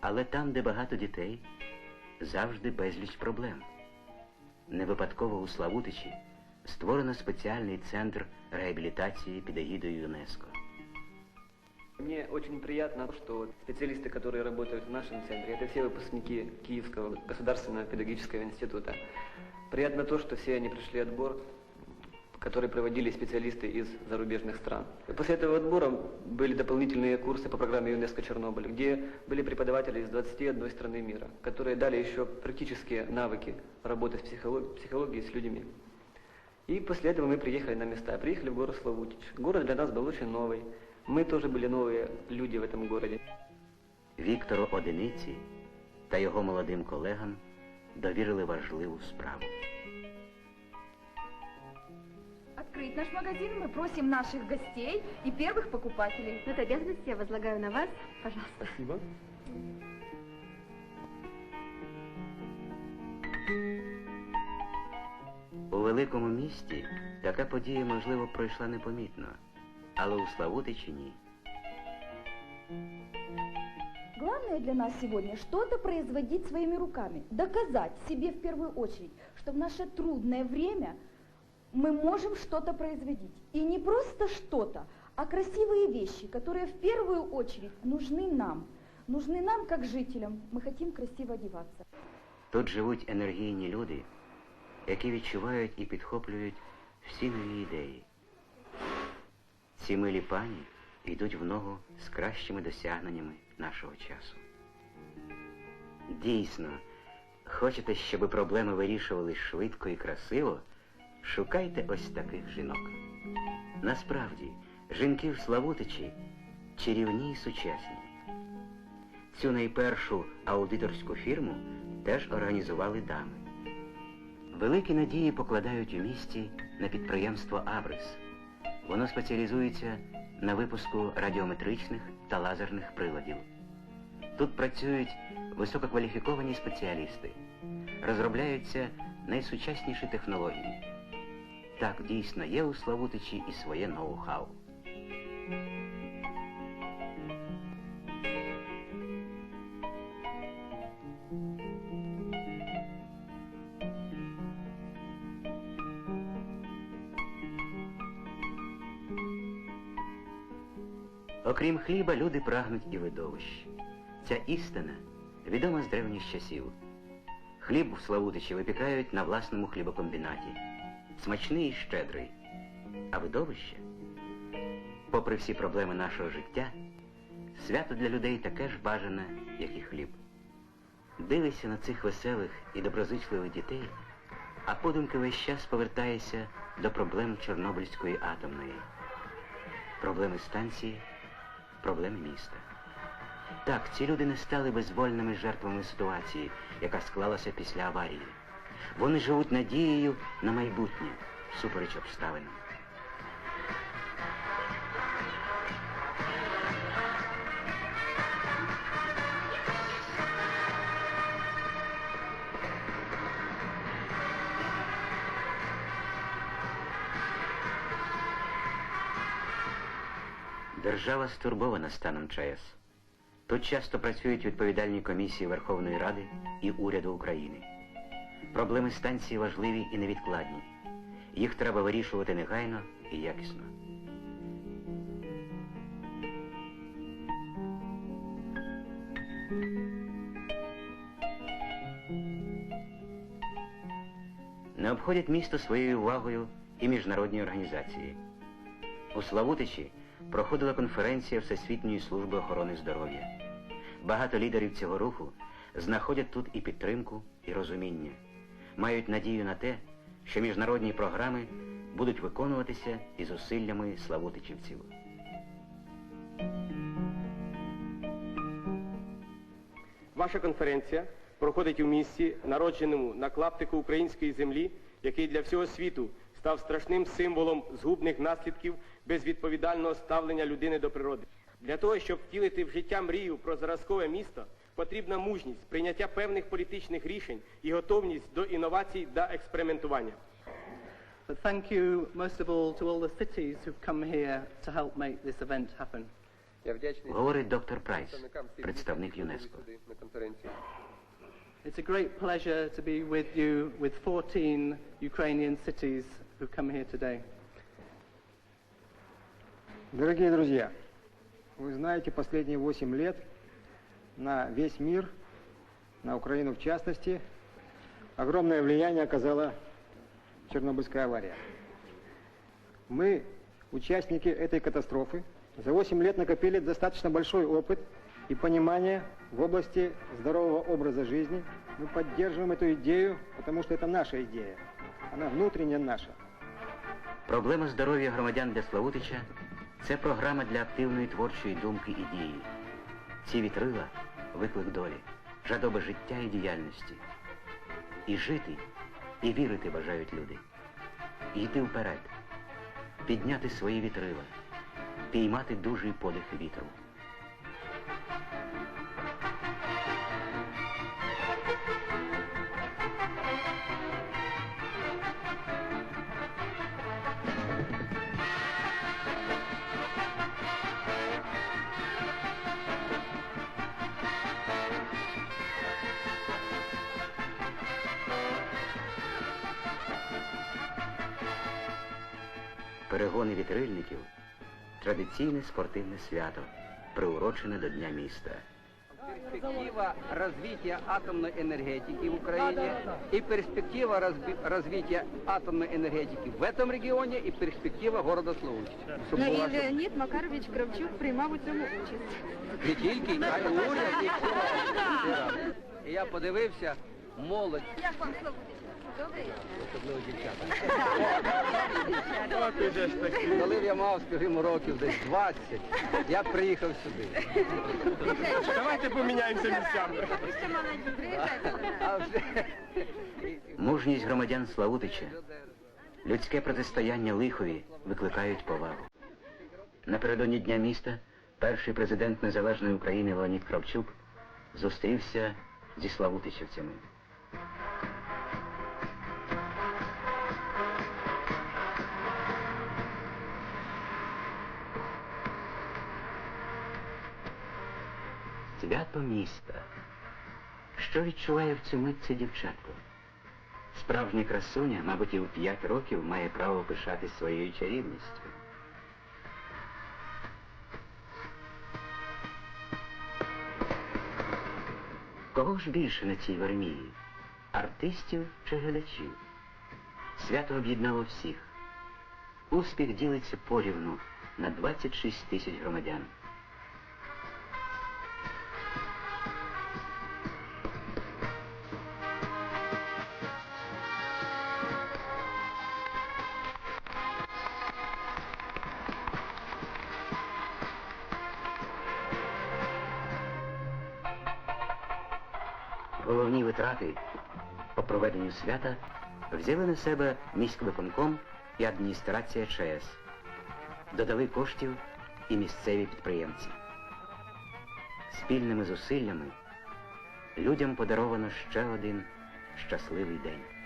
Але там, де багато дітей, завжди безліч проблем. Не випадково у Славутичі створено спеціальний центр реабілітації під егідою ЮНЕСКО. Мне очень приятно, что специалисты, которые работают в нашем центре, это все выпускники Киевского государственного педагогического института. Приятно то, что все они прошли отбор, который проводили специалисты из зарубежных стран. И после этого отбора были дополнительные курсы по программе ЮНЕСКО Чернобыль, где были преподаватели из 21 страны мира, которые дали еще практические навыки работы с психолог- психологией с людьми. И после этого мы приехали на места. Приехали в город Славутич. Город для нас был очень новый. Мы тоже были новые люди в этом городе. Віктору Одиниці та його молодим колегам довірили важливу справу. Открыть наш магазин мы просим наших гостей и первых покупателей. Эту обязанность я возлагаю на вас. Пожалуйста. Спасибо. У великому місті така подія, можливо, пройшла непомітно, але у Славутичі ні. Главное для нас сегодня что-то производить своими руками, доказать себе в первую очередь, что в наше трудное время мы можем что-то производить. И не просто что-то, а красивые вещи, которые в первую очередь нужны нам. Нужны нам, как жителям. Мы хотим красиво одеваться. Тут живуть енергійні люди, які відчувають і підхоплюють всі нові ідеї. Ці милі пані йдуть в ногу з кращими досягненнями нашого часу. Дійсно, хочете, щоб проблеми вирішувались швидко і красиво, шукайте ось таких жінок. Насправді, жінки в Славутичі чарівні й сучасні. Цю найпершу аудиторську фірму теж організували дами. Великі надії покладають у місті на підприємство Абрис. Воно спеціалізується на випуску радіометричних та лазерних приладів. Тут працюють висококваліфіковані спеціалісти, розробляються найсучасніші технології. Так дійсно є у Славутичі і своє ноу-хау. Окрім хліба, люди прагнуть і видовищ. Ця істина відома з древніх часів. Хліб в Славутичі випікають на власному хлібокомбінаті. Смачний і щедрий. А видовище, попри всі проблеми нашого життя, свято для людей таке ж бажане, як і хліб. Дивишся на цих веселих і доброзичливих дітей, а подумки весь час повертаєшся до проблем Чорнобильської атомної проблеми станції, проблеми міста. Так, ці люди не стали безвольними жертвами ситуації, яка склалася після аварії. Вони живуть надією на майбутнє, всупереч обставинам. Держава стурбована станом ЧАЕС. Тут часто працюють відповідальні комісії Верховної Ради і уряду України. Проблеми станції важливі і невідкладні. Їх треба вирішувати негайно і якісно. Не обходять місто своєю увагою і міжнародні організації. У Славутичі проходила конференція Всесвітньої служби охорони здоров'я. Багато лідерів цього руху знаходять тут і підтримку, і розуміння, мають надію на те, що міжнародні програми будуть виконуватися і зусиллями славутичівців. Ваша конференція проходить у місті, народженому на клаптику української землі, який для всього світу став страшним символом згубних наслідків безвідповідального ставлення людини до природи. Для того, щоб втілити в життя мрію про зразкове місто, потрібна мужність, прийняття певних політичних рішень і готовність до інновацій та експериментування. But thank you most of all to all the cities who've come here to help make this event happen. Я вдячний Говорить доктор Прайс, представникам всіх представник міст, які ЮНЕСКО. прибули сюди на конференцію. It's a great pleasure to be with you with 14 Ukrainian cities who come here today. Дорогие друзья, вы знаете, последние 8 лет на весь мир, на Украину в частности, огромное влияние оказала Чернобыльская авария. Мы, участники этой катастрофы, за 8 лет накопили достаточно большой опыт и понимание в области здорового образа жизни. Мы поддерживаем эту идею, потому что это наша идея. Она внутренне наша. Проблема здоров'я громадян для Славутича це програма для активної творчої думки і дії. Ці вітрила виклик долі, жадоба життя і діяльності. І жити, і вірити бажають люди. Йти вперед, підняти свої вітрила, піймати дужий подих вітру. Перегони вітрильників традиційне спортивне свято, приурочене до Дня міста. перспектива развития атомной энергетики в Украине и перспектива разби- развития атомной энергетики в этом регионе и перспектива города Славутича. Щоб Ну, була, і щоб Леонід Макарович Кравчук приймав у цьому участь. Не тільки, а й уряд, і всі разом, всі разом. І я подивився, молодь, Як вам Славутич? Добре? особливо дівчата. Коли б я мав, скажімо, років десь 20, я приїхав сюди. Давайте поміняємося місцями. Мужність громадян Славутича, людське протистояння лихові викликають повагу. Напередодні Дня міста перший президент Незалежної України Леонід Кравчук зустрівся зі славутичівцями. Свято міста. Що відчуває в цю мить це дівчатко? Справжня красуня, мабуть, і в п'ять років має право пишатись своєю чарівністю. Кого ж більше на цій вермії? Артистів чи глядачів? Свято об'єднало всіх. Успіх ділиться порівну на 26 тисяч громадян. Головні витрати по проведенню свята взяли на себе міськвиконком і адміністрація ЧАЕС. Додали коштів і місцеві підприємці. Спільними зусиллями людям подаровано ще один щасливий день.